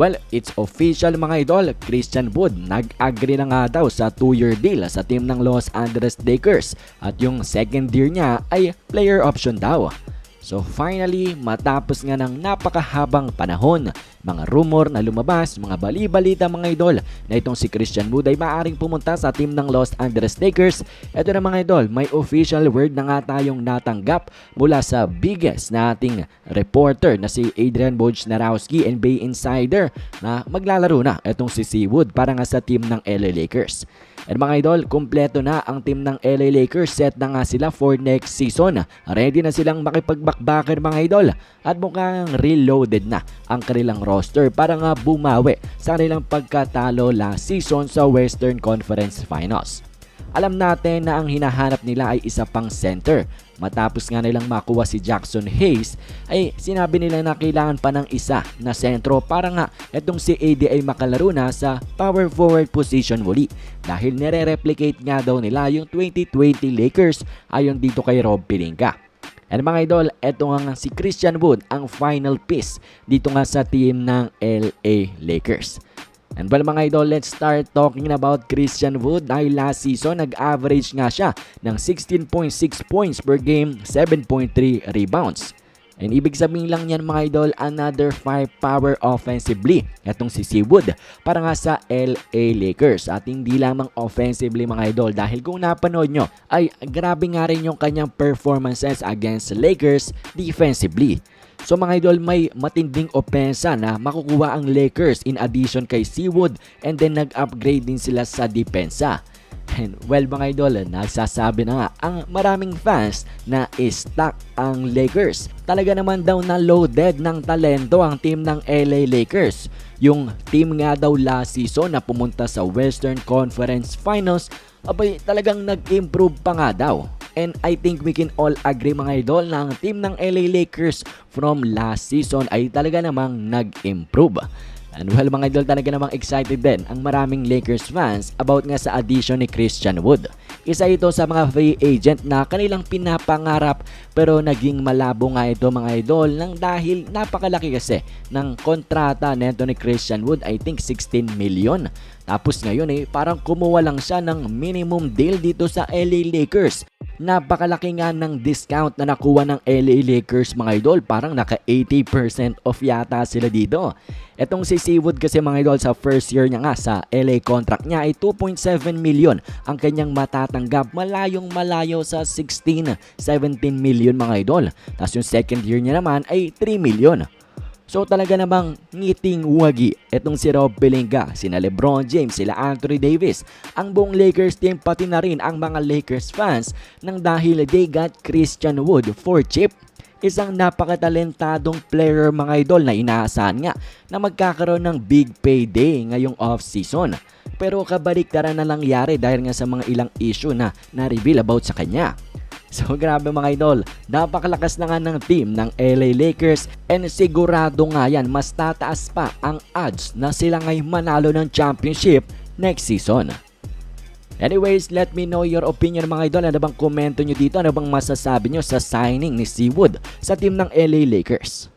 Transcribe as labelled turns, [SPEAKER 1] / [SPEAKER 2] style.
[SPEAKER 1] Well, it's official mga idol, Christian Wood nag-agree na nga daw sa 2-year deal sa team ng Los Angeles Lakers at yung second year niya ay player option daw. So finally, matapos nga ng napakahabang panahon, mga rumor na lumabas, mga bali-balita mga idol na itong si Christian Wood ay maaaring pumunta sa team ng Los Angeles Lakers. Ito na mga idol, may official word na nga tayong natanggap mula sa biggest na ating reporter na si Adrian Wojnarowski, NBA Insider na maglalaro na itong si Seawood para nga sa team ng LA Lakers. And mga idol, kumpleto na ang team ng LA Lakers. Set na nga sila for next season. Ready na silang makipagbakbakan mga idol. At mukhang reloaded na ang kanilang roster para nga bumawi sa kanilang pagkatalo last season sa Western Conference Finals. Alam natin na ang hinahanap nila ay isa pang center. Matapos nga nilang makuha si Jackson Hayes, ay sinabi nila na kailangan pa ng isa na sentro para nga itong si AD ay makalaro na sa power forward position muli. Dahil nire-replicate nga daw nila yung 2020 Lakers ayon dito kay Rob Pelinka. And mga idol, eto nga si Christian Wood ang final piece dito nga sa team ng LA Lakers. And well mga idol, let's start talking about Christian Wood dahil last season nag-average nga siya ng 16.6 points per game, 7.3 rebounds. And ibig sabihin lang yan mga idol, another firepower offensively. Itong si Seawood para nga sa LA Lakers. At hindi lamang offensively mga idol dahil kung napanood nyo ay grabe nga rin yung kanyang performances against Lakers defensively. So mga idol, may matinding opensa na makukuha ang Lakers in addition kay Seawood and then nag-upgrade din sila sa depensa. And well mga idol, nagsasabi na nga ang maraming fans na stuck ang Lakers. Talaga naman daw na loaded ng talento ang team ng LA Lakers. Yung team nga daw last season na pumunta sa Western Conference Finals, abay talagang nag-improve pa nga daw. And I think we can all agree mga idol na ang team ng LA Lakers from last season ay talaga namang nag-improve. And well mga idol talaga namang excited din ang maraming Lakers fans about nga sa addition ni Christian Wood. Isa ito sa mga free agent na kanilang pinapangarap pero naging malabo nga ito mga idol nang dahil napakalaki kasi ng kontrata nito ni Christian Wood I think 16 million. Tapos ngayon eh parang kumuha lang siya ng minimum deal dito sa LA Lakers. Napakalaki nga ng discount na nakuha ng LA Lakers mga idol. Parang naka 80% off yata sila dito. Etong si Seawood kasi mga idol sa first year niya nga sa LA contract niya ay 2.7 million ang kanyang matatanggap malayong malayo sa 16, 17 million mga idol. Tapos yung second year niya naman ay 3 million. So talaga namang ngiting wagi etong si Rob Pelinka, sina Lebron James, sila Anthony Davis, ang buong Lakers team pati na rin ang mga Lakers fans nang dahil they got Christian Wood for cheap. Isang napakatalentadong player mga idol na inaasahan nga na magkakaroon ng big payday ngayong off-season. Pero kabaliktaran na nangyari dahil nga sa mga ilang issue na na-reveal about sa kanya. So grabe mga idol, napakalakas na nga ng team ng LA Lakers and sigurado nga yan mas tataas pa ang odds na sila ngay manalo ng championship next season. Anyways, let me know your opinion mga idol. Ano bang komento nyo dito? Ano bang masasabi nyo sa signing ni Seawood sa team ng LA Lakers?